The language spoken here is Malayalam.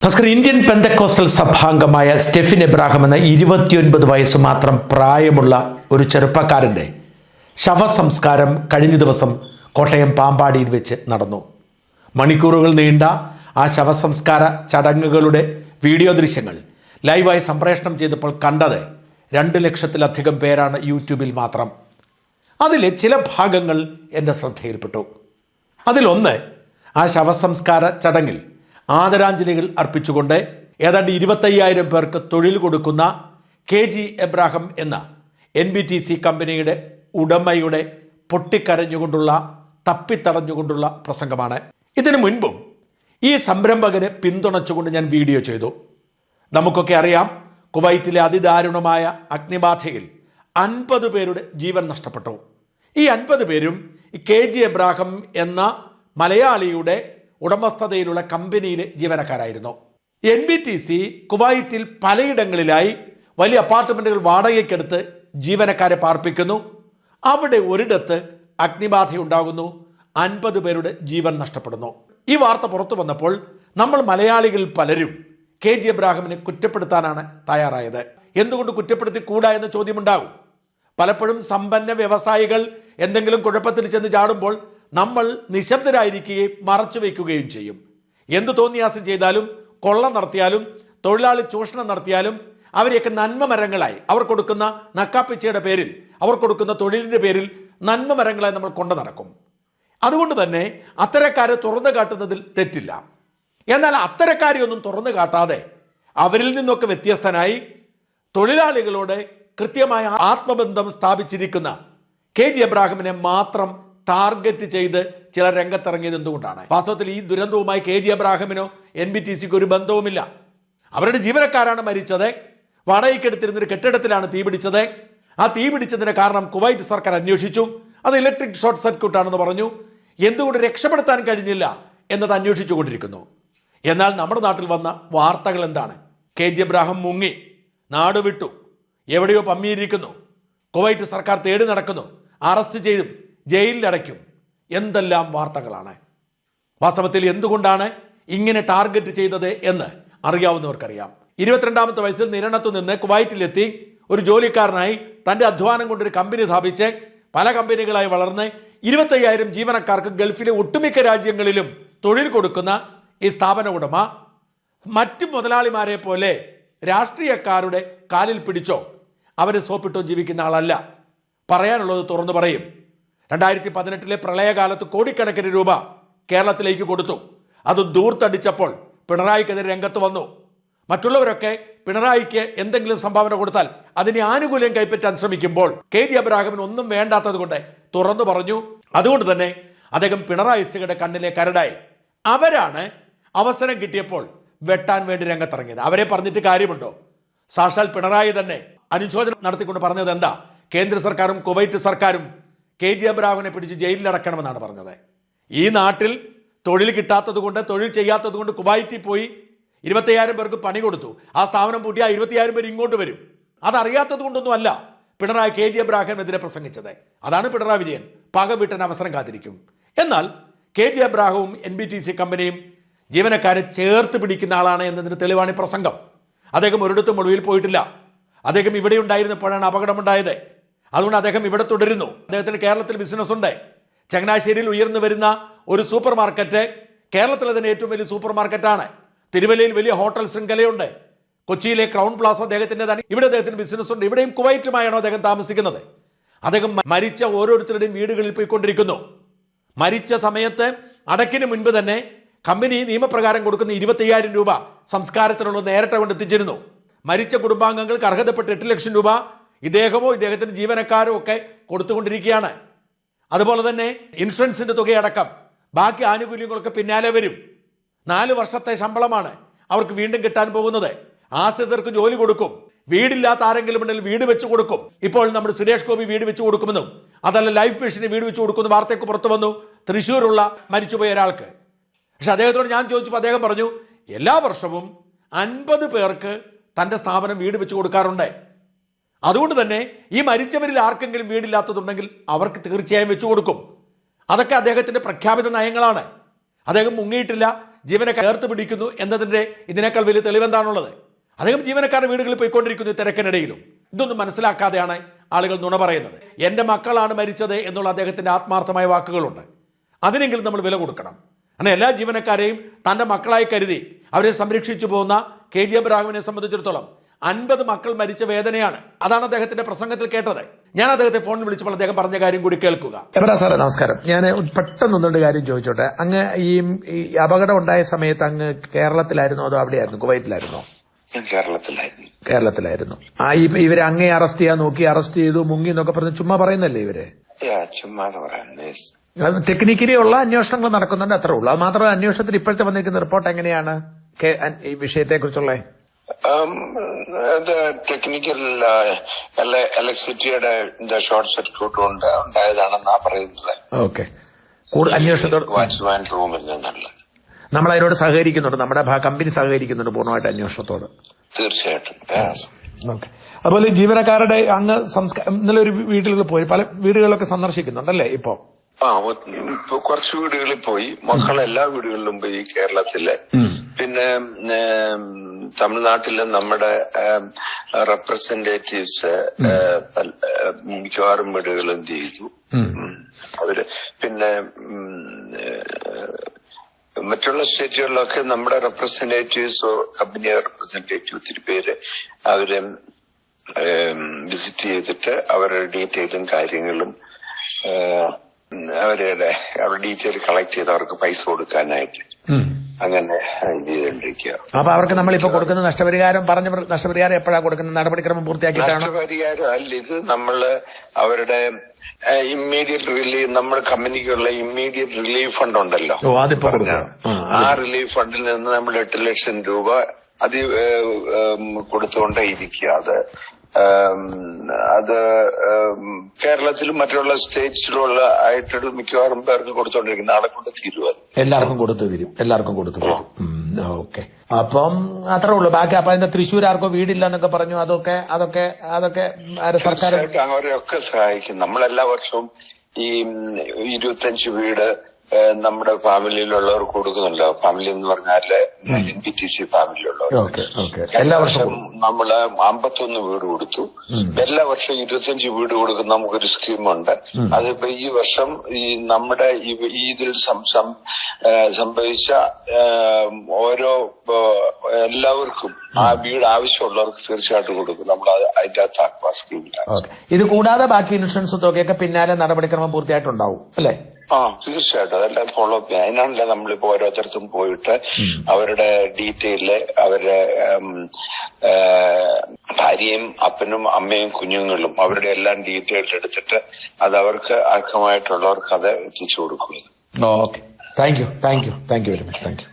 നമസ്കാരം. ഇന്ത്യൻ പെന്തക്കോസ്റ്റൽ സഭാംഗമായ സ്റ്റെഫിൻ എബ്രാഹിം എന്ന ഇരുപത്തിയൊൻപത് വയസ്സ് മാത്രം പ്രായമുള്ള ഒരു ചെറുപ്പക്കാരന്റെ ശവസംസ്കാരം കഴിഞ്ഞ ദിവസം കോട്ടയം പാമ്പാടിയിൽ വെച്ച് നടന്നു. മണിക്കൂറുകൾ നീണ്ട ആ ശവസംസ്കാര ചടങ്ങുകളുടെ വീഡിയോ ദൃശ്യങ്ങൾ ലൈവായി സംപ്രേഷണം ചെയ്തപ്പോൾ കണ്ടത് രണ്ട് ലക്ഷത്തിലധികം പേരാണ് യൂട്യൂബിൽ മാത്രം. അതിലെ ചില ഭാഗങ്ങൾ എന്റെ ശ്രദ്ധയിൽപ്പെട്ടു. അതിലൊന്ന് ആ ശവസംസ്കാര ചടങ്ങിൽ ആദരാഞ്ജലികൾ അർപ്പിച്ചുകൊണ്ട് ഏതാണ്ട് ഇരുപത്തയ്യായിരം പേർക്ക് തൊഴിൽ കൊടുക്കുന്ന കെ ജി എബ്രാഹം എന്ന എൻ ബി ടി സി കമ്പനിയുടെ ഉടമയുടെ പൊട്ടിക്കരഞ്ഞുകൊണ്ടുള്ള തപ്പിത്തടഞ്ഞുകൊണ്ടുള്ള പ്രസംഗമാണ്. ഇതിനു മുൻപും ഈ സംരംഭകനെ പിന്തുണച്ചുകൊണ്ട് ഞാൻ വീഡിയോ ചെയ്തു. നമുക്കൊക്കെ അറിയാം കുവൈറ്റിലെ അതിദാരുണമായ അഗ്നിബാധയിൽ അൻപത് പേരുടെ ജീവൻ നഷ്ടപ്പെട്ടു. ഈ അൻപത് പേരും കെ ജി എബ്രാഹം എന്ന മലയാളിയുടെ ഉടമസ്ഥതയിലുള്ള കമ്പനിയിലെ ജീവനക്കാരായിരുന്നു. എൻ ബി ടി സി കുവൈറ്റിൽ പലയിടങ്ങളിലായി വലിയ അപ്പാർട്ട്മെന്റുകൾ വാടകയ്ക്കെടുത്ത് ജീവനക്കാരെ പാർപ്പിക്കുന്നു. അവിടെ ഒരിടത്ത് അഗ്നിബാധയുണ്ടാകുന്നു അൻപത് പേരുടെ ജീവൻ നഷ്ടപ്പെടുന്നു. ഈ വാർത്ത പുറത്തു വന്നപ്പോൾ നമ്മൾ മലയാളികൾ പലരും കെ ജി എബ്രാഹിമിനെ കുറ്റപ്പെടുത്താനാണ് തയ്യാറായത്. എന്തുകൊണ്ട് കുറ്റപ്പെടുത്തി കൂടാ എന്ന ചോദ്യമുണ്ടാകും. പലപ്പോഴും സമ്പന്ന വ്യവസായികൾ എന്തെങ്കിലും കുഴപ്പത്തിൽ ചെന്ന് ചാടുമ്പോൾ നമ്മൾ നിശബ്ദരായിരിക്കുകയും മറച്ചു വയ്ക്കുകയും ചെയ്യും. എന്ത് തോന്നിയാസം ചെയ്താലും കൊള്ള നടത്തിയാലും തൊഴിലാളി ചൂഷണം നടത്തിയാലും അവരെയൊക്കെ നന്മ മരങ്ങളായി. അവർ കൊടുക്കുന്ന നക്കാപ്പിച്ചയുടെ പേരിൽ അവർ കൊടുക്കുന്ന തൊഴിലിന്റെ പേരിൽ നന്മ മരങ്ങളായി നമ്മൾ കൊണ്ടു നടക്കും. അതുകൊണ്ട് തന്നെ അത്തരക്കാരെ തുറന്നു കാട്ടുന്നതിൽ തെറ്റില്ല. എന്നാൽ അത്തരക്കാരെ ഒന്നും തുറന്നു കാട്ടാതെ അവരിൽ നിന്നൊക്കെ വ്യത്യസ്തനായി തൊഴിലാളികളോട് കൃത്യമായ ആത്മബന്ധം സ്ഥാപിച്ചിരിക്കുന്ന കെ ജി എബ്രാഹിമിനെ മാത്രം ടാർഗറ്റ് ചെയ്ത് ചില രംഗത്തിറങ്ങിയത് എന്തുകൊണ്ടാണ്? വാസ്തവത്തിൽ ഈ ദുരന്തവുമായി കെ ജി അബ്രാഹിമിനോ എൻ ബി ടി സിക്കോ ഒരു ബന്ധവുമില്ല. അവരുടെ ജീവനക്കാരാണ് മരിച്ചത്. വാടകയ്ക്കെടുത്തിരുന്നൊരു കെട്ടിടത്തിലാണ് തീ പിടിച്ചത്. ആ തീ പിടിച്ചതിന് കാരണം കുവൈറ്റ് സർക്കാർ അന്വേഷിച്ചു. അത് ഇലക്ട്രിക് ഷോർട്ട് സർക്യൂട്ട് ആണെന്ന് പറഞ്ഞു. എന്തുകൊണ്ട് രക്ഷപ്പെടുത്താൻ കഴിഞ്ഞില്ല എന്നത് അന്വേഷിച്ചു കൊണ്ടിരിക്കുന്നു. എന്നാൽ നമ്മുടെ നാട്ടിൽ വന്ന വാർത്തകൾ എന്താണ്? കെ ജി അബ്രാഹം മുങ്ങി നാട് വിട്ടു എവിടെയോ പമ്മിയിരിക്കുന്നു. കുവൈറ്റ് സർക്കാർ തേടി നടക്കുന്നു അറസ്റ്റ് ചെയ്തും ജയിലിലടയ്ക്കും. എന്തെല്ലാം വാർത്തകളാണ്? വാസ്തവത്തിൽ എന്തുകൊണ്ടാണ് ഇങ്ങനെ ടാർഗറ്റ് ചെയ്തത് എന്ന് അറിയാവുന്നവർക്കറിയാം. ഇരുപത്തിരണ്ടാമത്തെ വയസ്സിൽ നിരണത്തു നിന്ന് കുവൈറ്റിലെത്തി ഒരു ജോലിക്കാരനായി തന്റെ അധ്വാനം കൊണ്ടൊരു കമ്പനി സ്ഥാപിച്ച് പല കമ്പനികളായി വളർന്ന് ഇരുപത്തയ്യായിരം ജീവനക്കാർക്ക് ഗൾഫിലെ ഒട്ടുമിക്ക രാജ്യങ്ങളിലും തൊഴിൽ കൊടുക്കുന്ന ഈ സ്ഥാപന ഉടമ മറ്റു മുതലാളിമാരെ പോലെ രാഷ്ട്രീയക്കാരുടെ കാലിൽ പിടിച്ചോ അവരെ സോപ്പിട്ടോ ജീവിക്കുന്ന ആളല്ല. പറയാനുള്ളത് തുറന്നു പറയും. രണ്ടായിരത്തി പതിനെട്ടിലെ പ്രളയകാലത്ത് കോടിക്കണക്കിന് രൂപ കേരളത്തിലേക്ക് കൊടുത്തു. അത് ദൂർത്തടിച്ചപ്പോൾ പിണറായിക്കെതിരെ രംഗത്ത് വന്നു. മറ്റുള്ളവരൊക്കെ പിണറായിക്ക് എന്തെങ്കിലും സംഭാവന കൊടുത്താൽ അതിനെ ആനുകൂല്യം കൈപ്പറ്റാൻ ശ്രമിക്കുമ്പോൾ കെ ജി അബ്രാഹിമിന് ഒന്നും വേണ്ടാത്തത് കൊണ്ട് തുറന്നു പറഞ്ഞു. അതുകൊണ്ട് തന്നെ അദ്ദേഹം പിണറായി സ്ഥിതിയുടെ കണ്ണിലെ കരടായി. അവരാണ് അവസരം കിട്ടിയപ്പോൾ വെട്ടാൻ വേണ്ടി രംഗത്തിറങ്ങിയത്. അവരെ പറഞ്ഞിട്ട് കാര്യമുണ്ടോ? സാക്ഷാൽ പിണറായി തന്നെ അനുശോചനം നടത്തിക്കൊണ്ട് പറഞ്ഞത് എന്താ? കേന്ദ്ര സർക്കാരും കുവൈറ്റ് സർക്കാരും കെ ജി അബ്രാഹുവിനെ പിടിച്ച് ജയിലിലടക്കണമെന്നാണ് പറഞ്ഞത്. ഈ നാട്ടിൽ തൊഴിൽ കിട്ടാത്തത് കൊണ്ട് തൊഴിൽ ചെയ്യാത്തത് കൊണ്ട് കുവൈറ്റിൽ പോയി ഇരുപത്തയ്യായിരം പേർക്ക് പണി കൊടുത്തു. ആ സ്ഥാപനം പൂട്ടി ആ ഇരുപത്തിയായിരം പേര് ഇങ്ങോട്ട് വരും. അതറിയാത്തത് കൊണ്ടൊന്നും അല്ല പിണറായി കെ ജി അബ്രാഹിമിനെതിരെ പ്രസംഗിച്ചത്. അതാണ് പിണറായി വിജയൻ. പക വീട്ടാൻ അവസരം കാത്തിരിക്കും. എന്നാൽ കെ ജി അബ്രാഹവും എൻ ബി ടി സി കമ്പനിയും ജീവനക്കാരെ ചേർത്ത് പിടിക്കുന്ന ആളാണ് എന്നതിന് തെളിവാണ് പ്രസംഗം. അദ്ദേഹം ഒരിടത്തും ഒളിവിൽ പോയിട്ടില്ല. അദ്ദേഹം ഇവിടെ ഉണ്ടായിരുന്നപ്പോഴാണ് അപകടമുണ്ടായത്. അതുകൊണ്ട് അദ്ദേഹം ഇവിടെ തുടരുന്നു. അദ്ദേഹത്തിന് കേരളത്തിൽ ബിസിനസ് ഉണ്ട്. ചങ്ങനാശ്ശേരിയിൽ ഉയർന്നു വരുന്ന ഒരു സൂപ്പർ മാർക്കറ്റ് കേരളത്തിലെ തന്നെ ഏറ്റവും വലിയ സൂപ്പർ മാർക്കറ്റാണ് തിരുവല്ലയിൽ വലിയ ഹോട്ടൽ ശൃംഖലയുണ്ട്. കൊച്ചിയിലെ ക്രൗൺ പ്ലാസ അദ്ദേഹത്തിന്റെ തന്നെ ഇവിടെ അദ്ദേഹത്തിന് ബിസിനസ് ഉണ്ട്. ഇവിടെയും കുവൈറ്റുമായാണോ അദ്ദേഹം താമസിക്കുന്നത്? അദ്ദേഹം മരിച്ച ഓരോരുത്തരുടെയും വീടുകളിൽ പോയിക്കൊണ്ടിരിക്കുന്നു. മരിച്ച സമയത്ത് അടക്കിന് മുൻപ് തന്നെ കമ്പനി നിയമപ്രകാരം കൊടുക്കുന്ന ഇരുപത്തയ്യായിരം രൂപ സംസ്കാരത്തിനുള്ള നേരത്തെ കൊണ്ട് എത്തിച്ചിരുന്നു. മരിച്ച കുടുംബാംഗങ്ങൾക്ക് അർഹതപ്പെട്ട എട്ട് ലക്ഷം രൂപ ഇദ്ദേഹമോ ഇദ്ദേഹത്തിന്റെ ജീവനക്കാരോ ഒക്കെ കൊടുത്തുകൊണ്ടിരിക്കുകയാണ്. അതുപോലെ തന്നെ ഇൻഷുറൻസിന്റെ തുകയടക്കം. ബാക്കി ആനുകൂല്യങ്ങളൊക്കെ പിന്നാലെ വരും. നാല് വർഷത്തെ ശമ്പളമാണ് അവർക്ക് വീണ്ടും കിട്ടാൻ പോകുന്നത്. ആശ്രിതർക്ക് ജോലി കൊടുക്കും. വീടില്ലാത്ത ആരെങ്കിലും ഉണ്ടെങ്കിൽ വീട് വെച്ച് കൊടുക്കും. ഇപ്പോൾ നമ്മുടെ സുരേഷ് ഗോപി വീട് വെച്ച് കൊടുക്കുമെന്നും അതല്ല ലൈഫ് മിഷന് വീട് വെച്ച് കൊടുക്കുന്ന വാർത്തയൊക്കെ പുറത്തു വന്നു. തൃശ്ശൂരുള്ള മരിച്ചുപോയ ഒരാൾക്ക്. പക്ഷെ അദ്ദേഹത്തോട് ഞാൻ ചോദിച്ചപ്പോൾ അദ്ദേഹം പറഞ്ഞു എല്ലാ വർഷവും അൻപത് പേർക്ക് തന്റെ സ്ഥാപനം വീട് വെച്ച് കൊടുക്കാറുണ്ട്. അതുകൊണ്ട് തന്നെ ഈ മരിച്ചവരിൽ ആർക്കെങ്കിലും വീടില്ലാത്തതുണ്ടെങ്കിൽ അവർക്ക് തീർച്ചയായും വെച്ചു കൊടുക്കും. അതൊക്കെ അദ്ദേഹത്തിന്റെ പ്രഖ്യാപിത നയങ്ങളാണ്. അദ്ദേഹം മുങ്ങിയിട്ടില്ല ജീവനെ കയർത്ത് പിടിക്കുന്നു എന്നതിന്റെ ഇതിനേക്കാൾ വലിയ തെളിവെന്താണുള്ളത്? അദ്ദേഹം ജീവനക്കാരുടെ വീടുകളിൽ പോയിക്കൊണ്ടിരിക്കുന്നു തിരക്കിനിടയിലും. ഇതൊന്നും മനസ്സിലാക്കാതെയാണ് ആളുകൾ നുണ പറയുന്നത്. എന്റെ മക്കളാണ് മരിച്ചത് എന്നുള്ള അദ്ദേഹത്തിന്റെ ആത്മാർത്ഥമായ വാക്കുകളുണ്ട്. അതിനെങ്കിലും നമ്മൾ വില കൊടുക്കണം. അങ്ങനെ എല്ലാ ജീവനക്കാരെയും തന്റെ മക്കളായി കരുതി അവരെ സംരക്ഷിച്ചു പോകുന്ന കെ ജി എബ്രാഹിമിനെ സംബന്ധിച്ചിടത്തോളം അൻപത് മക്കൾ മരിച്ച വേദനയാണ്. അതാണ് അദ്ദേഹത്തിന്റെ പ്രസംഗത്തിൽ കേട്ടത്. ഞാൻ അദ്ദേഹത്തെ ഫോണിൽ വിളിച്ചപ്പോൾ അദ്ദേഹം പറഞ്ഞ കാര്യം കൂടി കേൾക്കുക. എവിടെ സാറേ? നമസ്കാരം. ഞാൻ പെട്ടെന്ന് ഒന്നുകൊണ്ട് കാര്യം ചോദിച്ചോട്ടെ. അങ്ങ് ഈ അപകടം ഉണ്ടായ സമയത്ത് അങ്ങ് കേരളത്തിലായിരുന്നു അതോ അവിടെയായിരുന്നു? കുവൈറ്റിലായിരുന്നോ? ഞാൻ കേരളത്തിലായിരുന്നു. കേരളത്തിലായിരുന്നു. ആ ഈ ഇവരെ അങ്ങേ അറസ്റ്റ് ചെയ്യാൻ നോക്കി അറസ്റ്റ് ചെയ്തു മുങ്ങി എന്നൊക്കെ പറഞ്ഞ് ചുമ്മാ പറയുന്നല്ലേ ഇവർ. ടെക്നിക്കലി ഉള്ള അന്വേഷണങ്ങൾ നടക്കുന്നുണ്ട് അത്രേ ഉള്ളൂ. അത് മാത്രമല്ല അന്വേഷണത്തിൽ ഇപ്പോഴത്തെ വന്നിരിക്കുന്ന റിപ്പോർട്ട് എങ്ങനെയാണ്? ഈ വിഷയത്തെക്കുറിച്ചുള്ള? Um, ഇത് ടെക്നിക്കൽ ഇലക്ട്രിസിറ്റിയുടെ ഷോർട്ട് സർക്യൂട്ട് കൊണ്ട് ഉണ്ടായതാണെന്നാ പറയുന്നത്. ഓക്കെ അന്വേഷണത്തോട് വാച്ച്മാൻ റൂമിൽ നിന്നല്ല നമ്മൾ അതിനോട് സഹകരിക്കുന്നുണ്ട് നമ്മുടെ കമ്പനി സഹകരിക്കുന്നുണ്ട് പൂർണമായിട്ട് അന്വേഷണത്തോട്. തീർച്ചയായിട്ടും. ഓക്കെ അതുപോലെ ജീവനക്കാരുടെ അങ്ങ് സംസ്കാരം ഇന്നലെ ഒരു വീട്ടിൽ പോയി പല വീടുകളിലൊക്കെ സന്ദർശിക്കുന്നുണ്ടല്ലേ ഇപ്പോ? ആ കുറച്ച് വീടുകളിൽ പോയി. മക്കൾ എല്ലാ വീടുകളിലും പോയി കേരളത്തിലെ. പിന്നെ തമിഴ്നാട്ടിലെ നമ്മുടെ റെപ്രസെന്റേറ്റീവ്സ് മിക്കവാറും വീടുകളും ചെയ്തു? അവർ പിന്നെ മറ്റുള്ള സ്റ്റേറ്റുകളിലൊക്കെ നമ്മുടെ റെപ്രസെന്റേറ്റീവ്സ് കമ്പനി റെപ്രസെന്റേറ്റീവ് ഒത്തിരി പേര് അവർ വിസിറ്റ് ചെയ്തിട്ട് അവരുടെ ഡീറ്റെയിലും കാര്യങ്ങളും അവരുടെ അവരുടെ ഡീറ്റെയിൽ കളക്ട് ചെയ്ത് അവർക്ക് പൈസ കൊടുക്കാനായിട്ട്. അങ്ങനെ ചെയ്തുകൊണ്ടിരിക്കുക. അപ്പൊ അവർക്ക് നമ്മളിപ്പോ കൊടുക്കുന്ന നഷ്ടപരിഹാരം പറഞ്ഞ പ്ര- നഷ്ടപരിഹാരം എപ്പോഴാണ് കൊടുക്കുന്നത്? നടപടിക്രമം പൂർത്തിയാക്കിയിട്ടാണ്? നഷ്ടപരിഹാരം അല്ല ഇത് നമ്മൾ അവരുടെ ഇമ്മീഡിയറ്റ് റിലീഫ് നമ്മുടെ കമ്പനിക്കുള്ള ഇമ്മീഡിയറ്റ് റിലീഫ് ഫണ്ട് ഉണ്ടല്ലോ. ആ, റിലീഫ് ഫണ്ടിൽ നിന്ന് നമ്മൾ എട്ട് ലക്ഷം രൂപ അത് കൊടുത്തുകൊണ്ടേ ഇരിക്കുക. അത് അത് കേരളത്തിലും മറ്റുള്ള സ്റ്റേറ്റ്സിലുള്ള ആയിട്ടുള്ള മിക്കവാറും പേർക്ക് കൊടുത്തോണ്ടിരിക്കുന്ന ആളെ കൊണ്ട് തീരുവത് എല്ലാവർക്കും കൊടുത്തു തരും. എല്ലാവർക്കും കൊടുത്തു തരും. ഓക്കെ. അപ്പം അത്രേ ഉള്ളൂ. ബാക്കി അപ്പൊ അതിന്റെ തൃശ്ശൂർ ആർക്കോ വീടില്ല എന്നൊക്കെ പറഞ്ഞു. അതൊക്കെ അതൊക്കെ അതൊക്കെ സർക്കാർ അവരെയൊക്കെ സഹായിക്കും. നമ്മളെല്ലാ വർഷവും ഈ ഇരുപത്തഞ്ച് വീട് നമ്മുടെ ഫാമിലിയിലുള്ളവർക്ക് കൊടുക്കുന്നുണ്ടല്ലോ ഫാമിലി എന്ന് പറഞ്ഞാൽ എൻ പി ടി സി ഫാമിലിയിലുള്ളവർ. എല്ലാ വർഷവും? നമ്മൾ അമ്പത്തൊന്ന് വീട് കൊടുത്തു. എല്ലാ വർഷവും ഇരുപത്തിയഞ്ച് വീട് കൊടുക്കുന്ന നമുക്കൊരു സ്കീമുണ്ട്. അതിപ്പോ ഈ വർഷം ഈ നമ്മുടെ ഇതിൽ സംഭവിച്ച ഓരോ എല്ലാവർക്കും ആ വീട് ആവശ്യമുള്ളവർക്ക് തീർച്ചയായിട്ടും കൊടുക്കും. നമ്മൾ അത് അതിന്റെ അകത്ത് ആക്കുക സ്കീമിലാണ് ഇത് കൂടാതെ ബാക്കി ഇൻഷുറൻസ് തുകയൊക്കെ പിന്നാലെ നടപടിക്രമം പൂർത്തിയായിട്ടുണ്ടാവും അല്ലേ? ആ തീർച്ചയായിട്ടും. അതെല്ലാം ഫോളോ അപ്പ് ചെയ്യാം. അതിനാണല്ലോ നമ്മളിപ്പോ ഓരോരുത്തർക്കും പോയിട്ട് അവരുടെ ഡീറ്റെയിൽ അവരുടെ ഭാര്യയും അപ്പനും അമ്മയും കുഞ്ഞുങ്ങളും അവരുടെ എല്ലാം ഡീറ്റെയിൽ എടുത്തിട്ട് അത് അവർക്ക് അർഹമായിട്ടുള്ളവർക്ക് അത് എത്തിച്ചു കൊടുക്കുന്നത്. Okay. Thank you thank you thank you very much thank you